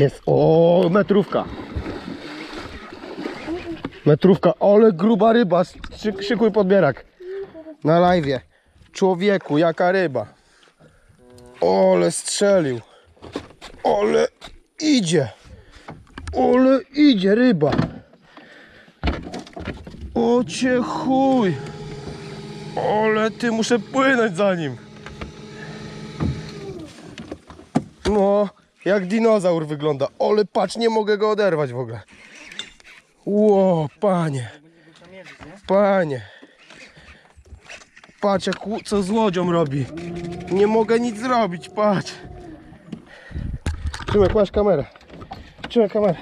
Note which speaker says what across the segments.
Speaker 1: Jest, o, metrówka. Metrówka, ale gruba ryba. Szyk, szykuj podbierak. Na live. Człowieku, jaka ryba. Ole strzelił. Ole idzie. Ole idzie ryba. O chuj. Ole ty muszę płynąć za nim. No, jak dinozaur wygląda. Ole patrz, nie mogę go oderwać w ogóle. Ło, panie. Panie. Patrz jak, co z łodzią robi. Nie mogę nic zrobić, patrz. Trzymaj, masz kamerę. Trzymaj kamerę.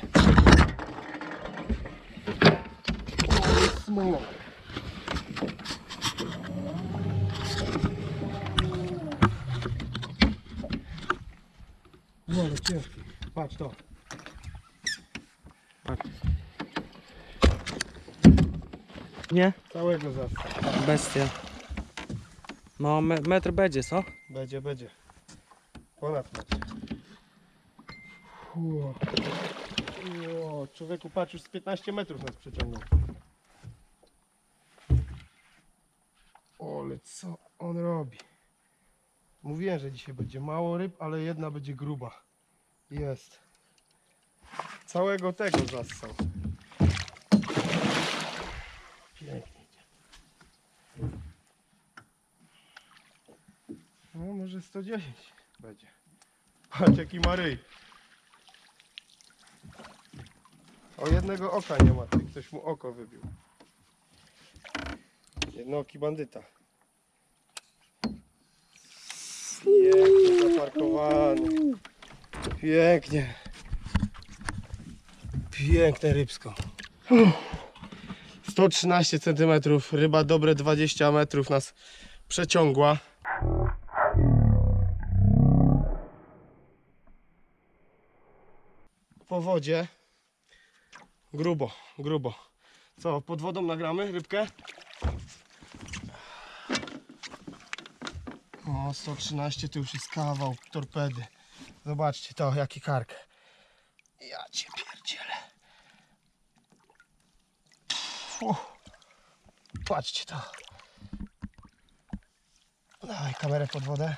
Speaker 1: No, ciężki. Patrz to.
Speaker 2: Nie?
Speaker 1: Całego zas.
Speaker 2: Bestia. No, me, metr będzie, co?
Speaker 1: Będzie, będzie. Ponad metr. Ło. Ło, człowieku, patrz, już z 15 metrów nas przeciągnął. Ole, co on robi? Mówiłem, że dzisiaj będzie mało ryb, ale jedna będzie gruba. Jest. Całego tego zassał. Pięknie. No, może 110 będzie. Patrz, jaki ma ryj. O jednego oka nie ma, ty ktoś mu oko wybił. Jednooki bandyta. Pięknie zaparkowany. Pięknie. Piękne rybsko. Uff. 113 cm, ryba dobre 20 metrów nas przeciągła. Po wodzie. Grubo, grubo. Co, pod wodą nagramy rybkę? O, 113 to już jest kawał torpedy. Zobaczcie to, jaki kark. Ja cię pierdzielę. Patrzcie to. Dawaj kamerę pod wodę.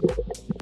Speaker 1: Thank you.